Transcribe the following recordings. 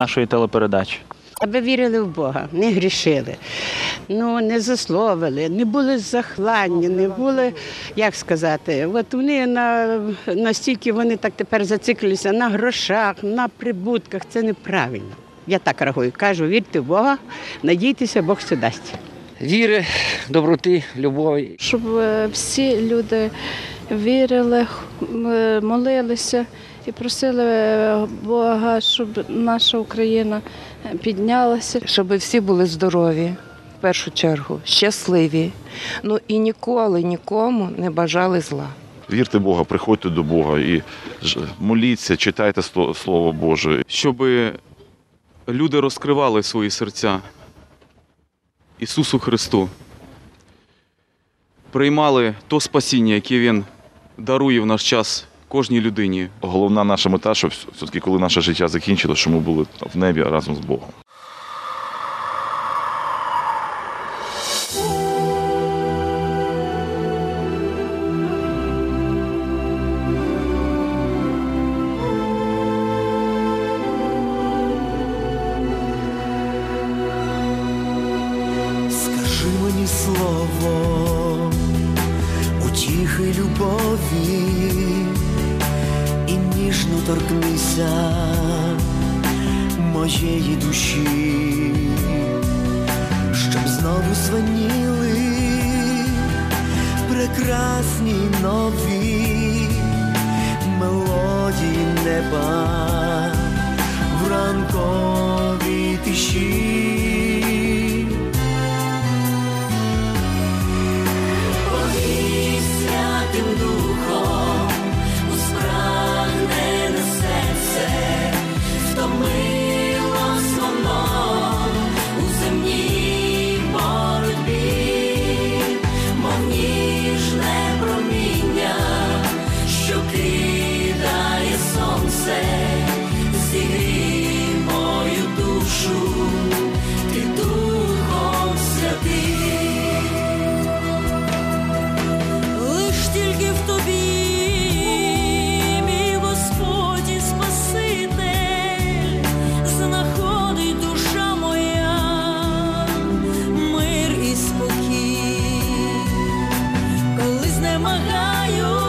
нашої телепередачі. Аби вірили в Бога, не грішили, ну не засловили, не були захланні, не були, як сказати, от вони на настільки вони так тепер зациклилися на грошах, на прибутках. Це неправильно. Я так рахую. Кажу, вірте в Бога, надійтеся, Бог все дасть. Віри, доброти, любові. щоб е, всі люди вірили, е, молилися і просили е, Бога, щоб наша Україна е, піднялася. щоб всі були здорові, в першу чергу, щасливі. Ну і ніколи нікому не бажали зла. Вірте Бога, приходьте до Бога і моліться, читайте Слово Боже. щоб люди розкривали свої серця Ісусу Христу, приймали то спасіння, яке Він дарує в наш час кожній людині. Головна наша мета, щоб все-таки, коли наше життя закінчилось, щоб ми були в небі разом з Богом. Скажи мені слово, утіхи любові. І ніжно торкнися моєї душі, щоб знову звеніли прекрасні нові мелодії неба. В ранковій коли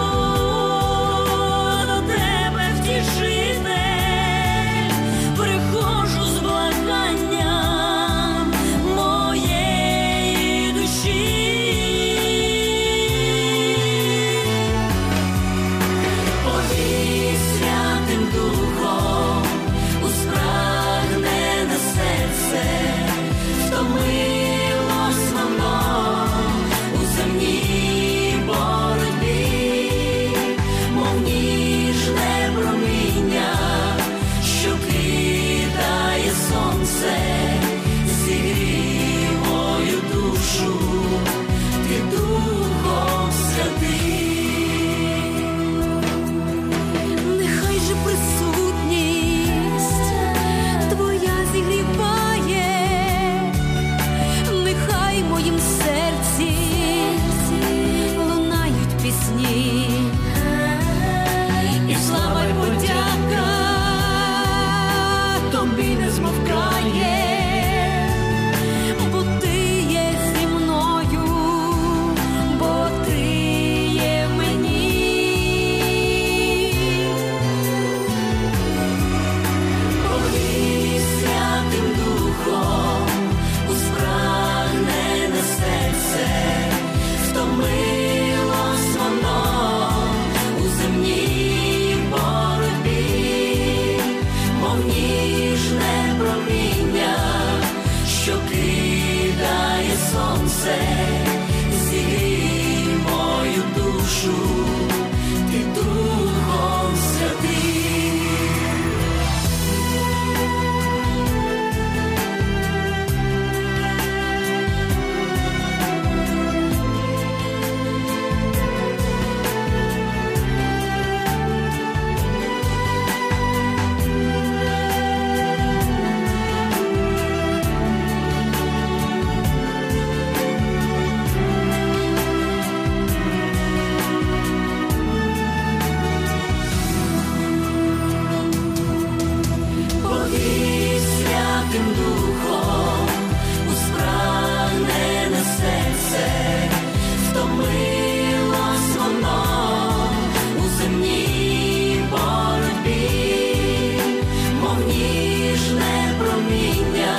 проміння,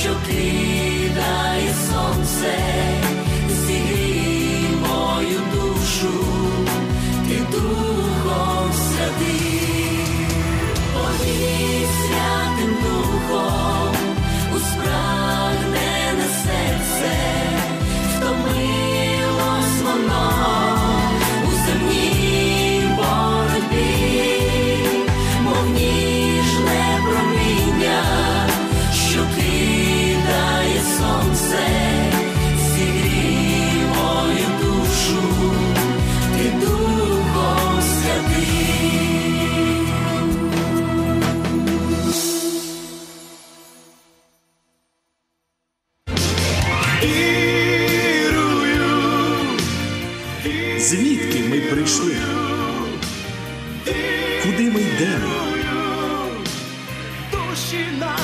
що кидає Звідки ми прийшли? Куди ми йдемо?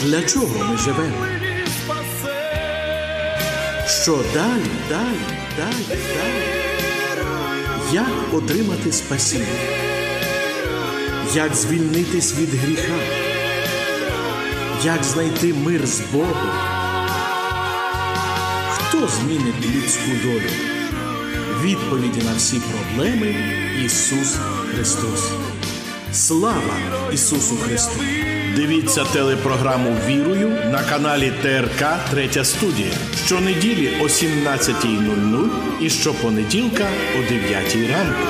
Для чого ми живемо? Що далі, далі, далі, далі? Як отримати спасіння? Як звільнитись від гріха? Як знайти мир з Богом? Хто змінить людську долю? Відповіді на всі проблеми Ісус Христос. Слава Ісусу Христу! Дивіться телепрограму Вірую на каналі ТРК Третя студія щонеділі о 17.00 і щопонеділка о 9 ранку.